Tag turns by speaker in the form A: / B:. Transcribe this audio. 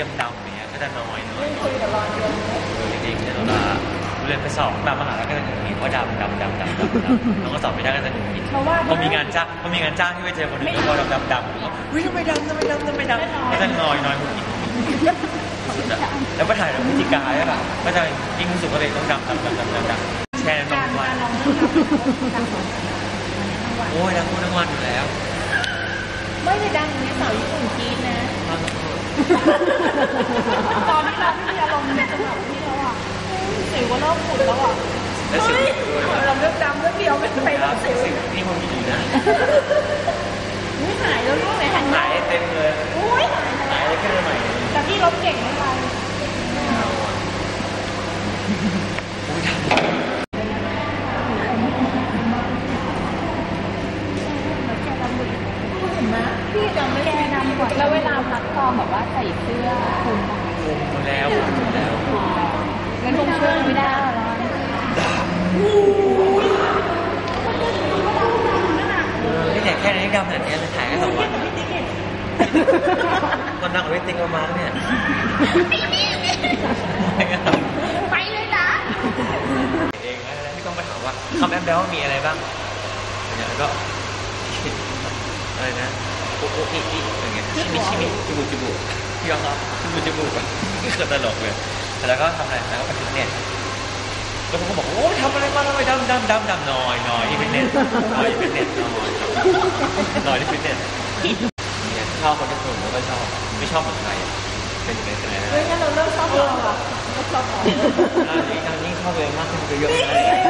A: ยี่ยมดำอย่างเงี้ยก็จะน้อยน้อย
B: คุยกับรอนเยอะ
A: เออจริงๆเนี่ยเราเรียนไปสอบตามมหาลัยก็จะหงุดหงิดว่าดำดำดำดำดำดำน้องก็สอบไม่ได้ก็จะหงุดหงิด
B: เพราะว่า
A: พอมีงานจ้างพอมีงานจ้างที่ไปเจอคนอื่นแล้วก็ดำดำดำแล้วก็เฮ้ยทำไมดำทำไมดำทำไมดำก็จะน้อยน้อยหงุดหงิดสุดอะแล้วก็ถ่ายแบบพฤติกายอะค่ะก็จะยิ่งรู้สึกว่าตัวเองต้องดำดำดำดำดำดำแช่น้ำ
B: การ
A: มัน
B: การลองเรื่องการสอนทั้งวัน
A: โอ้ยดังพูดทั้งวันอยู่แล้ว
B: ไม่ได้ดังอย่างนี้สาวญี่ปุ่นกรีดนะ ตอนที่เราไม่มีอารมณ์ในจังหวะที่เราอะสิวก็เริ่มขุ่นแล้วอะ
A: และสิว
B: เฮ้ยเราเลือกดำเลือกเดียวไม่ไป
A: ค
B: แล้
A: รั
B: ว
A: บ
B: สิว
A: สิวนี่มันมีอยู่นะ
B: อุ้ยหายแล้วลูกไหนหัน
A: หายเต็มเลย
B: อุ้ยหาย
A: หายเลยแค่ใหม่
B: แต่พี่ลบเก่งไม่ไป
A: อุ้ยดำ
B: เห็ นไหมพี่จำไม่ได้ดำกว่าแล้วเวลาพักกองแบบว่าใส่เสื้อคลุม
A: คุมมาแล้วคุมมาแล้ว
B: งั้นคงช่วยไม่ได้หรอก
A: นี่แต่แค่นี้ดำขนาดนี้ถ่ายแค่สองวันวันนั่งกับพี่ติ๊กมามาเนี่ย
B: ไปเลยนะ
A: เองแล้วพี่ต้องไปถามว่าคำแอปแบลมีอะไรบ้างเนี่ยแล้วก็ อะไรนะโอ้โอ้อีอีอย่างเงี้ยชิมิชิมิจิบุจิบุพี่ยองครับจิบุจิบุนี่คือตลกเลยแล้วก็ทำอะไรแล้วก็ไปฟิตเนสแล้วผมก็บอกโอ้ยทำอะไรมาทำไมดำดำดำดำหน่อยหน่อยที่ฟิตเนสหน่อยฟิตเนสหน่อยหน่อยที่ฟิตเนสเนี่ยชอบคนที่คนไม่ค่อยชอบไม่ชอบเหมือนใครเป็นเป็นอะไรนะ
B: เฮ้ยงั้นเราเลิกชอบเราอะเลิกชอบเรา
A: ยิ่งยิ่งชอบตัวเองมากขึ้นก็เยอะนะมีคนชอบ